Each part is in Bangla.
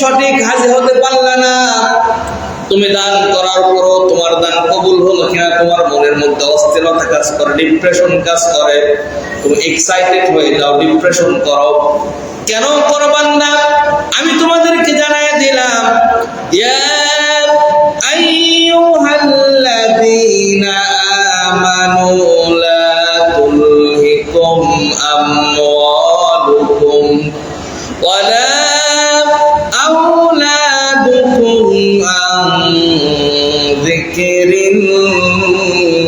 সঠিক হাজির হতে পারলে না। তুমি দান করার পরও তোমার দান কবুল হলো কিনা, তোমার মনের মধ্যে অস্থিরতা কাজ করে ডিপ্রেশন কাজ করে। তুমি এক্সাইটেড হয়ে যাও ডিপ্রেশন করো। কেন করবান না? আমি তোমাদেরকে জানাই দিলাম। ইয়া আইয়ুহাল্লাযীনা তুলহিকুম আমওয়ালুকুম ওয়া ذكر الله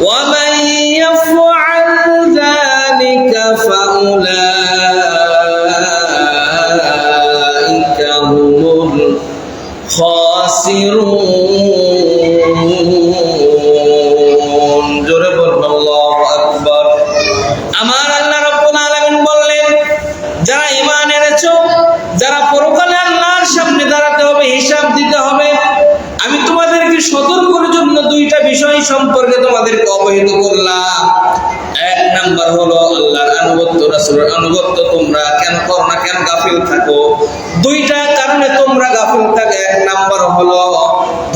ومن يفعل ذلك فأولئك هم الخاسرون বিষয় সম্পর্কে তোমাদেরকে অবহিত করলাম। এক নাম্বার হলো আল্লাহর আনুগত্য, রাসূলের আনুগত্য, তোমরা কেন করো না, কেন গাফিল থাকো? দুইটা কারণে তোমরা গাফিল থাকো। এক নাম্বার হলো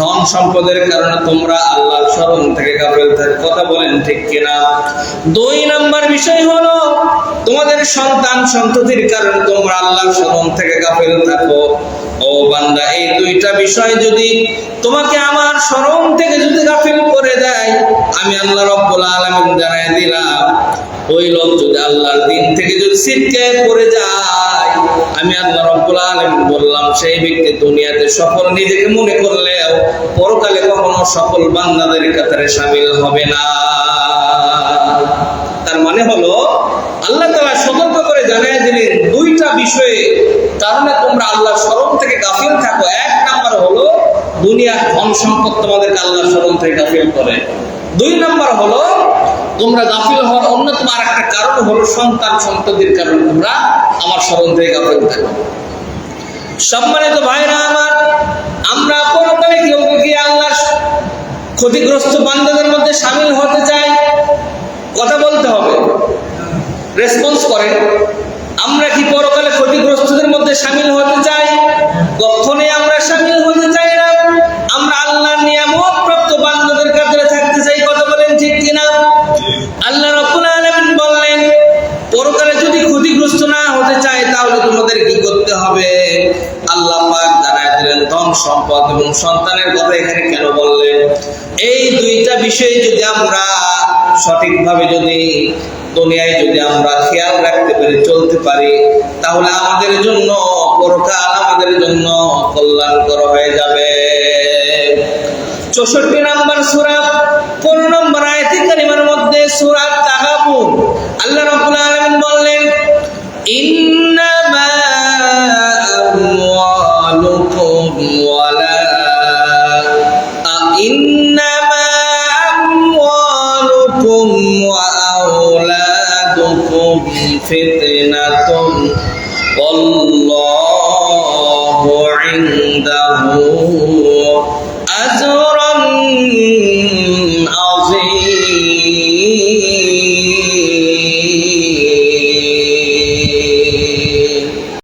ধন সম্পদের কারণে তোমরা আল্লাহর স্মরণ থেকে গাফিল কথা বলেন, ঠিক কিনা? দুই নাম্বার বিষয় হলো, তোমাদের সন্তান সন্ততির কারণে তোমরা আল্লাহর স্মরণ থেকে গাফিল থাকো। ও বান্দা, এই দুইটা বিষয় যদি তোমাকে আমার স্মরণ থেকে যদি গাফিল করে দেয়, আমি আল্লাহ রব্বুল আলামিন জানাই দিলাম। ওই লোক যদি আল্লাহর দিন থেকে যদি ছিটকে পড়ে যায় আমি আল্লাহ রব্বুল আলামিন বললাম, সেই ব্যক্তি দুনিয়াতে সফল নিজেকে মনে করলেও পরকালে কখনো সফল বান্দাদের কাতারে শামিল হবে না। তার মানে হলো, আল্লাহ তাআলা সতর্ক করে জানাই দিলেন, দুইটা বিষয়ে কারণে তোমরা আল্লাহর স্মরণ থেকে গাফিল থাকো। এক নাম্বার হলো, দুনিয়ার ধন সম্পদ তোমাদেরকে আল্লাহর স্মরণ থেকে গাফিল করে। দুই নাম্বার হলো তোমরা গাফিল হওয়ার অন্যতম আর একটা কারণ হলো সন্তান সন্ততির কারণে তোমরা আমার স্মরণ থেকে গাফিল থাকো সম্মানিত ভাইরা আমার, আমরা পরকালে কি আল্লাহ ক্ষতিগ্রস্ত বান্দাদের মধ্যে সামিল হতে চাই। কথা বলতে হবে। রেসপন্স করেন। আমরা কি পরকালে ক্ষতিগ্রস্তদের মধ্যে সামিল হতে চাই? কখনই আল্লাহ জানায় দিলেন, ধন, সম্পদ এবং সন্তানের কথা এখানে কেন বললেন? এই দুইটা বিষয়ে যদি আমরা সঠিকভাবে যদি দুনিয়ায় যদি আমরা খেয়াল রাখতে পারি, চলতে পারি, তাহলে আমাদের জন্য পরকাল আমাদের জন্য কল্যাণকর হয়ে যাবে। চৌষট্টি নাম্বার সুরা, পনেরো নম্বর فتنة والله عنده أجر عظيم